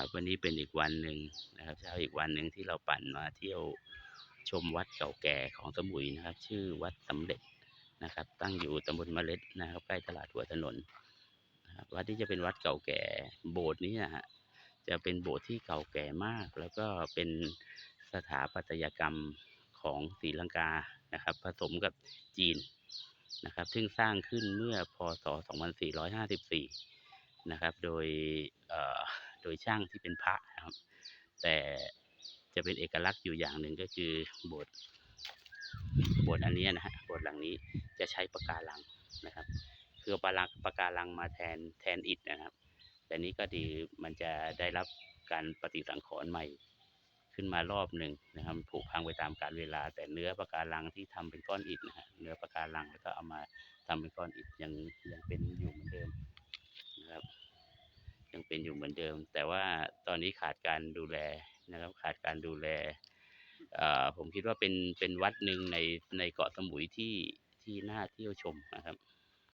ครับวันนี้เป็นอีกวันหนึ่งนะครับเช้าอีกวันหนึ่งที่เราปั่นมาเที่ยวชมวัดเก่าแก่ของสมุยนะครับ ชื่อวัดสำเร็จนะครับ ตั้งอยู่ตำบลเมล็ดนะครับ ใกล้ตลาดหัวถนนนะครับวัดนี้จะเป็นวัดเก่าแก่โบสถ์นี้นะฮะจะเป็นโบสถ์ที่เก่าแก่มาก แล้วก็เป็นสถาปัตยกรรมของศรีลังกานะครับ ผสมกับจีนนะครับ ซึ่งสร้างขึ้นเมื่อพศ 2454 นะครับ โดยเอ่อ โดยช่างที่เป็นพระนะครับ แต่จะเป็นเอกลักษณ์อยู่อย่างหนึ่งก็คือโบสถ์โบสถ์อันนี้นะฮะโบสถ์หลังนี้จะใช้ปะการังนะครับ คือเอาปะลังปะการังมาแทนแทนอิฐนะครับ แต่นี้ก็ดีมันจะได้รับการปฏิสังขรณ์ใหม่ขึ้นมารอบหนึ่งนะครับผุพังไปตามกาลเวลา แต่เนื้อปะการังที่ทำเป็นก้อนอิฐนะฮะเนื้อปะการังแล้วก็เอามาทำเป็นก้อนอิฐยังยังเป็นอยู่เหมือนเดิม เป็นอยู่เหมือนเดิม แต่ว่าตอนนี้ขาดการดูแลนะครับ ขาดการดูแลผมคิดว่าเป็นเป็นวัดหนึ่งในในเกาะสมุยที่ที่น่าเที่ยวชมนะครับ